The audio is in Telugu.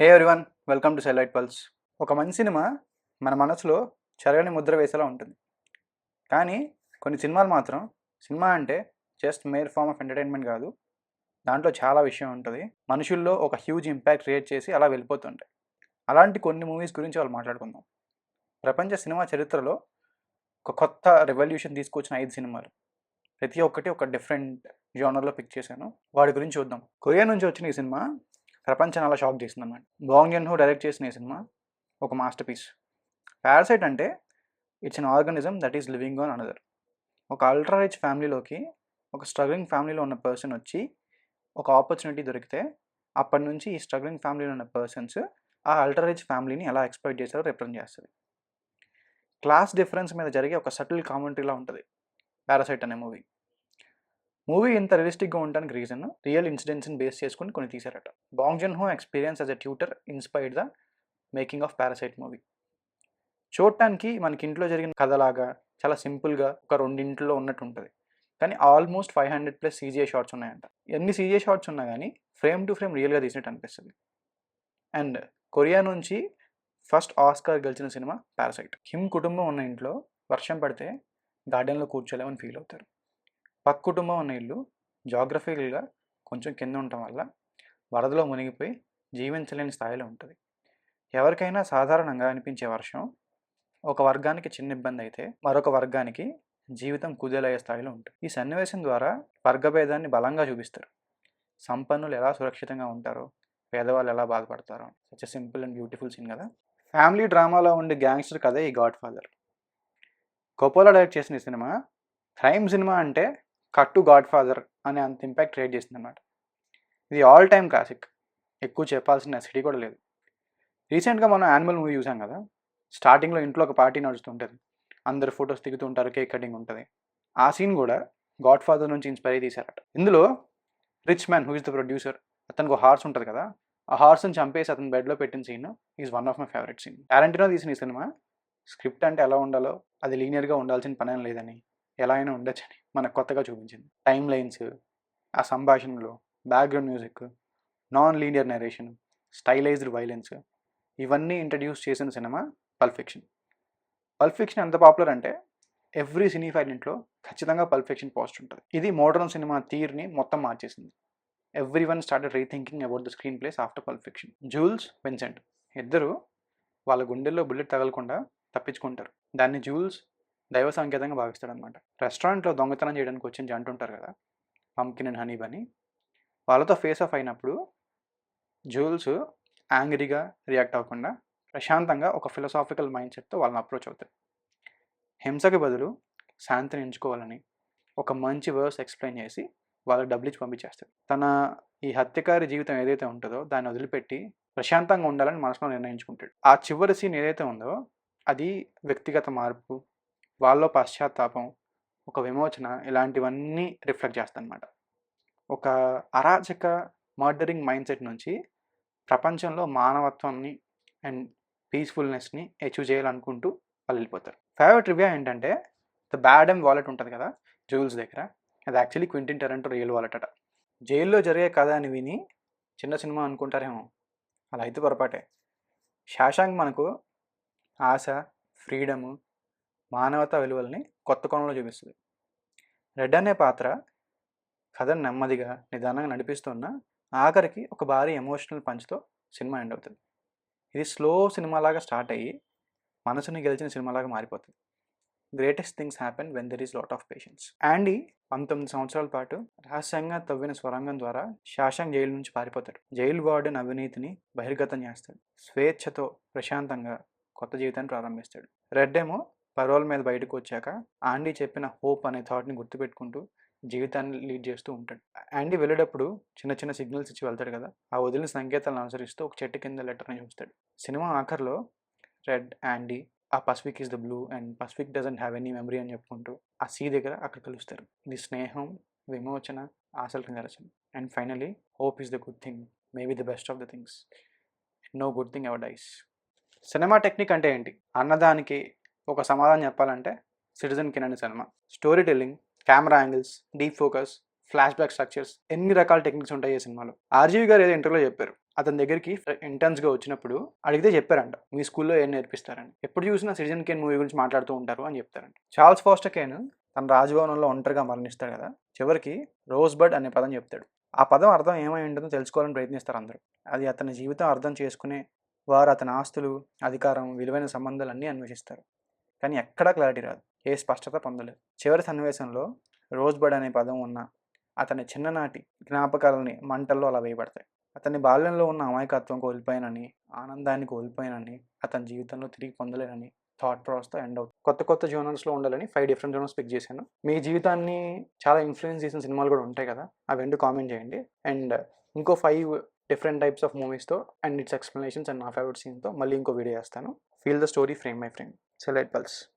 Hey everyone welcome to Selite Pulse ఒక మంచి సినిమా మన మనసులో చెరగని ముద్ర వేసేలా ఉంటుంది. కానీ కొన్ని సినిమాలు మాత్రం సినిమా అంటే just mere form of entertainment కాదు. దాంట్లో చాలా విషయం ఉంటుంది. మనుషుల్లో ఒక హ్యూజ్ ఇంపాక్ట్ క్రియేట్ చేసి అలా వెళ్ళిపోతుంటాయి. అలాంటి కొన్ని మూవీస్ గురించి వాళ్ళు మాట్లాడుకుందాం. ప్రపంచ సినిమా చరిత్రలో ఒక కొత్త రెవల్యూషన్ తీసుకొచ్చిన ఐదు సినిమాలు. ప్రతి ఒక్కటి ఒక డిఫరెంట్ జోనర్లో పిక్ చేశాను. వాడి గురించి చూద్దాం. కొరియా నుంచి వచ్చిన ఈ సినిమా ప్రపంచాన్ని అలా షాక్ చేసింది అన్నమాట బాంగ్ జన్ హో డైరెక్ట్ చేసిన ఈ సినిమా ఒక మాస్టర్ పీస్ పారాసైట్ అంటే it's an organism that is living on another. ఒక అల్ట్రా రిచ్ ఫ్యామిలీలోకి ఒక స్ట్రగ్లింగ్ ఫ్యామిలీలో ఉన్న పర్సన్ వచ్చి ఒక ఆపర్చునిటీ దొరికితే అప్పటి నుంచి ఈ స్ట్రగ్లింగ్ ఫ్యామిలీలో ఉన్న పర్సన్స్ ఆ అల్ట్రా రిచ్ ఫ్యామిలీని ఎలా ఎక్స్పెక్ట్ చేస్తారో రిప్రజెంట్ చేస్తుంది. క్లాస్ డిఫరెన్స్ మీద జరిగే ఒక సటిల్ కామెంటరీలా ఉంటుంది. పారాసైట్ అనే మూవీ. మూవీ ఇంత రియలిస్టిక్గా ఉండడానికి రీజన్ రియల్ ఇన్సిడెంట్స్ని బేస్ చేసుకుని కొన్ని తీశారట. Bong Joon Ho experience as a tutor inspired the making of Parasite movie. చూడటానికి మనకి ఇంట్లో జరిగిన కథలాగా చాలా సింపుల్గా ఒక రెండింట్లో ఉన్నట్టు ఉంటుంది. కానీ almost five hundred plus CGI shots ఉన్నాయంట. ఎన్ని సీజీఐ షార్ట్స్ ఉన్నా కానీ ఫ్రేమ్ టు ఫ్రేమ్ రియల్గా తీసినట్టు అనిపిస్తుంది. అండ్ కొరియా నుంచి ఫస్ట్ ఆస్కార్ గెలిచిన సినిమా పారాసైట్. హిమ్ కుటుంబం ఉన్న ఇంట్లో వర్షం పడితే గార్డెన్లో కూర్చోలేమని ఫీల్ అవుతారు. పక్క కుటుంబం ఉన్న ఇల్లు జాగ్రఫికల్గా కొంచెం కింద ఉండటం వల్ల వరదలో మునిగిపోయి జీవించలేని స్థాయిలో ఉంటుంది. ఎవరికైనా సాధారణంగా అనిపించే వర్షం ఒక వర్గానికి చిన్న ఇబ్బంది అయితే మరొక వర్గానికి జీవితం కుదేలయ్యే స్థాయిలో ఉంటుంది. ఈ సన్నివేశం ద్వారా వర్గభేదాన్ని బలంగా చూపిస్తారు. సంపన్నులు ఎలా సురక్షితంగా ఉంటారో పేదవాళ్ళు ఎలా బాధపడతారో such simple and beautiful scene కదా. ఫ్యామిలీ డ్రామాలో ఉండే గ్యాంగ్స్టర్ కథే ఈ గాడ్ ఫాదర్ కోపోలా డైరెక్ట్ చేసిన ఈ సినిమా క్రైమ్ సినిమా అంటే కట్టు గాడ్ ఫాదర్ అనే అంత ఇంపాక్ట్ క్రియేట్ చేసింది అనమాట ఇది ఆల్ టైమ్ క్లాసిక్. ఎక్కువ చెప్పాల్సిన నెసిటీ కూడా లేదు. రీసెంట్గా మనం యానిమల్ మూవీ చూసాం కదా? స్టార్టింగ్లో ఇంట్లో ఒక పార్టీ నడుస్తుంటుంది. అందరు ఫొటోస్ దిగుతూ ఉంటారు కేక్ కటింగ్ ఉంటుంది. ఆ సీన్ కూడా గాడ్ ఫాదర్ నుంచి ఇన్స్పైర్ అయ్యి తీశారట. ఇందులో rich man who is the producer అతనికి ఒక హార్స్ ఉంటుంది కదా? ఆ హార్స్ని చంపేసి అతని బెడ్లో పెట్టిన scene is one of my favourite scene. Tarantino తీసిన ఈ సినిమా స్క్రిప్ట్ అంటే ఎలా ఉండాలో అది లీనియర్గా ఉండాల్సిన పని లేదని ఎలా అయినా ఉండొచ్చని. మనకు కొత్తగా చూపించింది. టైం లైన్స్ ఆ సంభాషణలో background music non linear narration stylised violence ఇవన్నీ ఇంట్రడ్యూస్ చేసిన cinema Pulp Fiction Pulp Fiction ఎంత పాపులర్ అంటే ఎవ్రీ సినీ ఇంట్లో ఖచ్చితంగా పల్ఫిక్షన్ పోస్ట్ ఉంటుంది. ఇది మోడర్న్ సినిమా తీరుని మొత్తం మార్చేసింది. Every one started rethinking about the screenplays after Pulp Fiction Jules Vincent ఇద్దరు వాళ్ళ గుండెల్లో బుల్లెట్ తగలకుండా తప్పించుకుంటారు. దాన్ని జూల్స్ దైవ సంకేతంగా భావిస్తాడనమాట. రెస్టారెంట్లో దొంగతనం చేయడానికి వచ్చిన జంట ఉంటారు కదా పంకిన్ అండ్ హనీ బని వాళ్ళతో ఫేస్ ఆఫ్ అయినప్పుడు జూల్స్ యాంగ్రీగా రియాక్ట్ అవ్వకుండా ప్రశాంతంగా ఒక ఫిలసాఫికల్ మైండ్ సెట్తో వాళ్ళని అప్రోచ్ అవుతారు. హింసకి బదులు శాంతిని ఎంచుకోవాలని ఒక మంచి వర్స్ ఎక్స్ప్లెయిన్ చేసి వాళ్ళకి డబ్బులు ఇచ్చి పంపించేస్తారు. తన ఈ హత్యకారి జీవితం ఏదైతే ఉంటుందో దాన్ని వదిలిపెట్టి ప్రశాంతంగా ఉండాలని మనసులో నిర్ణయించుకుంటాడు. ఆ చివరి సీన్ ఏదైతే ఉందో అది వ్యక్తిగత మార్పు వాళ్ళలో పశ్చాత్తాపం ఒక విమోచన ఇలాంటివన్నీ రిఫ్లెక్ట్ చేస్తానమాట ఒక అరాచక మర్డరింగ్ మైండ్ సెట్ నుంచి ప్రపంచంలో మానవత్వాన్ని అండ్ పీస్ఫుల్నెస్ని అచీవ్ చేయాలనుకుంటూ వాళ్ళు వెళ్ళిపోతారు ఫేవరెట్ రివ్యూ ఏంటంటే ద బ్యాడ్ అండ్ వాలెట్ ఉంటుంది కదా జూల్స్ దగ్గర. అది actually Quentin Tarantino real wallet అట. జైల్లో జరిగే కథ అని విని చిన్న సినిమా అనుకుంటారేమో అలా అయితే పొరపాటే. శాశాంక్ మనకు ఆశ ఫ్రీడము మానవతా విలువల్ని కొత్త కోణంలో చూపిస్తుంది. రెడ్ అనే పాత్ర కథను నెమ్మదిగా నిదానంగా నడిపిస్తున్న ఆఖరికి ఒక భారీ ఎమోషనల్ పంచ్తో సినిమా ఎండ్ అవుతుంది. ఇది స్లో సినిమాలాగా స్టార్ట్ అయ్యి మనసుని గెలిచిన సినిమాలాగా మారిపోతుంది. Greatest things happen when there is lot of patience. Andy పంతొమ్మిది సంవత్సరాల పాటు రహస్యంగా తవ్విన స్వరంగం ద్వారా శాశాంక్ జైలు నుంచి పారిపోతాడు. జైలు వార్డెన్ అవినీతిని బహిర్గతం చేస్తాడు. స్వేచ్ఛతో ప్రశాంతంగా కొత్త జీవితాన్ని ప్రారంభిస్తాడు. రెడ్ ఏమో పరోల్ మీద బయటకు వచ్చాక ఆండీ చెప్పిన హోప్ అనే థాట్ని గుర్తుపెట్టుకుంటూ జీవితాన్ని లీడ్ చేస్తూ ఉంటాడు. యాండీ వెళ్ళేటప్పుడు చిన్న చిన్న సిగ్నల్స్ ఇచ్చి వెళ్తాడు కదా! ఆ వదిలిన సంకేతాలను అనుసరిస్తూ ఒక చెట్టు కింద లెటర్ని చూస్తాడు. సినిమా ఆఖర్లో రెడ్ యాండీ ఆ Pacific is the blue and Pacific doesn't have any memory అని చెప్పుకుంటూ ఆ సీ దగ్గర అక్కడ కలుస్తారు. ఇది స్నేహం విమోచన ఆశల కలచం and finally hope is the good thing maybe the best of the things. No good thing ever dies. Cinema technique అంటే ఏంటి? అన్నదానికి ఒక సమాధానం చెప్పాలంటే సిటిజన్ కిన్ అనే cinema storytelling camera angles deep focus flashback structures ఎన్ని రకాల టెక్నిక్స్ ఉంటాయి ఈ సినిమాలో? ఆర్జీవి గారు ఏదో ఇంటర్వ్యూలో చెప్పారు. అతని దగ్గరికి ఇంటర్న్స్గా వచ్చినప్పుడు అడిగితే చెప్పారంట మీ స్కూల్లో ఏం నేర్పిస్తారని? ఎప్పుడు చూసినా సిటిజన్ కేన్ మూవీ గురించి మాట్లాడుతూ ఉంటారు అని చెప్తారంట. చార్ల్స్ ఫాస్టర్ కేన్ తన రాజభవనంలో ఒంటరిగా మరణిస్తాడు కదా చివరికి రోజ్ బర్డ్ అనే పదం చెప్తాడు. ఆ పదం అర్థం ఏమై ఉంటుందో తెలుసుకోవాలని ప్రయత్నిస్తారు అందరూ. అది అతని జీవితం అర్థం చేసుకునే వారు అతని ఆస్తులు అధికారం విలువైన సంబంధాలు అన్నీ అన్వేషిస్తారు. కానీ ఎక్కడా క్లారిటీ రాదు. ఏ స్పష్టత పొందలేదు. చివరి సన్నివేశంలో రోజ్ అనే పదం ఉన్న అతని చిన్ననాటి జ్ఞాపకాలని మంటల్లో అలా వేయబడతాయి. అతని బాల్యంలో ఉన్న అమాయకత్వం కోల్పోయానని ఆనందాన్ని కోల్పోయానని అతని జీవితంలో తిరిగి పొందలేనని థాట్ ప్రాసెస్తో ఎండ్ అవుతుంది. కొత్త కొత్త జోనర్స్లో ఉండాలని ఫైవ్ డిఫరెంట్ జోనర్స్ పిక్ చేశాను. మీ జీవితాన్ని చాలా ఇన్ఫ్లుయెన్స్ చేసిన సినిమాలు కూడా ఉంటాయి కదా అవి రెండు కామెంట్ చేయండి. అండ్ ఇంకో ఫైవ్ డిఫరెంట్ టైప్స్ ఆఫ్ మూవీస్తో అండ్ ఇట్స్ ఎక్స్ప్లెనేషన్స్ అండ్ నా ఫేవరెట్ సీన్తో మళ్ళీ ఇంకో వీడియో చేస్తాను. Feel the story frame by frame Selite Pulse